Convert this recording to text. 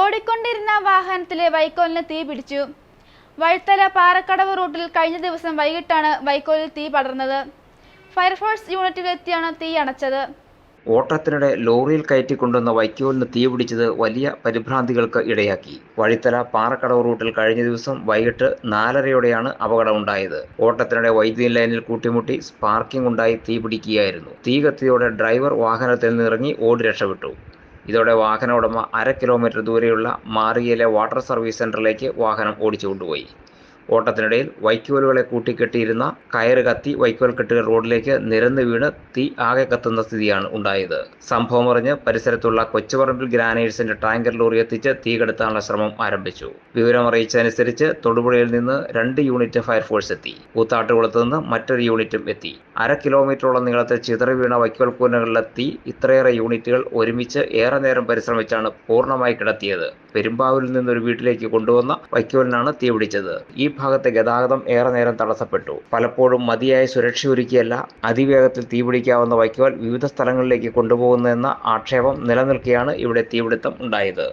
ഓടിക്കൊണ്ടിരുന്ന വാഹനത്തിലെ വൈക്കോലിന് തീ പിടിച്ചു. വഴുത്തല പാറക്കടവ് റൂട്ടിൽ കഴിഞ്ഞ ദിവസം വൈകിട്ടാണ് വൈക്കോലിൽ തീ പടർന്നത്. ഫയർഫോഴ്സ് യൂണിറ്റിലെത്തിയാണ് തീ അണച്ചത്. ഓട്ടത്തിനിടെ ലോറിയിൽ കയറ്റിക്കൊണ്ടുവന്ന വൈക്കോലിന് തീ പിടിച്ചത് വലിയ പരിഭ്രാന്തികൾക്ക് ഇടയാക്കി. വഴിത്തല പാറക്കടവ് റൂട്ടിൽ കഴിഞ്ഞ ദിവസം വൈകിട്ട് നാലരയോടെയാണ് അപകടമുണ്ടായത്. ഓട്ടത്തിനിടെ വൈദ്യുതി ലൈനിൽ കൂട്ടിമുട്ടി സ്പാർക്കിംഗ് ഉണ്ടായി തീ പിടിക്കുകയായിരുന്നു. തീ കത്തിയോടെ ഡ്രൈവർ വാഹനത്തിൽ നിന്നിറങ്ങി ഓടി രക്ഷപ്പെട്ടു. ഇതോടെ വാഹന ഉടമ അര കിലോമീറ്റർ ദൂരെയുള്ള മാറിയിലെ വാട്ടർ സർവീസ് സെന്ററിലേക്ക് വാഹനം ഓടിച്ചു കൊണ്ടുപോയി. ഓട്ടത്തിനിടയിൽ വൈക്കോലുകളെ കൂട്ടിക്കെട്ടിയിരുന്ന കയറ് കത്തി വൈക്കോൽ കെട്ടുകൾ റോഡിലേക്ക് നിരന്ന് വീണ് തീ ആകെ കത്തുന്ന സ്ഥിതിയാണ് ഉണ്ടായത്. സംഭവം അറിഞ്ഞ് പരിസരത്തുള്ള കൊച്ചുപറമ്പിൽ ഗ്രാനൈറ്റ്സിന്റെ ടാങ്കർ ലോറി എത്തിച്ച് തീ കെടുത്താനുള്ള ശ്രമം ആരംഭിച്ചു. വിവരം അറിയിച്ചതനുസരിച്ച് തൊടുപുഴയിൽ നിന്ന് രണ്ട് യൂണിറ്റ് ഫയർഫോഴ്സ് എത്തി. കൂത്താട്ടുകുളത്ത് നിന്ന് മറ്റൊരു യൂണിറ്റും എത്തി. അര കിലോമീറ്ററോളം നീളത്തിൽ ചിതറി വീണ വൈക്കോൽ കൂനകളിലെത്തി ഇത്രയേറെ യൂണിറ്റുകൾ ഒരുമിച്ച് ഏറെ നേരം പരിശ്രമിച്ചാണ് പൂർണമായി കിടത്തിയത്. പെരുമ്പാവൂരിൽ നിന്നൊരു വീട്ടിലേക്ക് കൊണ്ടുവന്ന വൈക്കോലിനാണ് തീപിടിച്ചത് ഈ ഭാഗത്തെ ഗതാഗതം ഏറെ നേരം തടസ്സപ്പെട്ടു. പലപ്പോഴും മതിയായ സുരക്ഷ ഒരുക്കിയല്ല അതിവേഗത്തിൽ തീപിടിക്കാവുന്ന വൈക്കോൽ വിവിധ സ്ഥലങ്ങളിലേക്ക് കൊണ്ടുപോകുന്നതെന്ന ആക്ഷേപം നിലനിൽക്കെയാണ് ഇവിടെ തീപിടുത്തം ഉണ്ടായത്.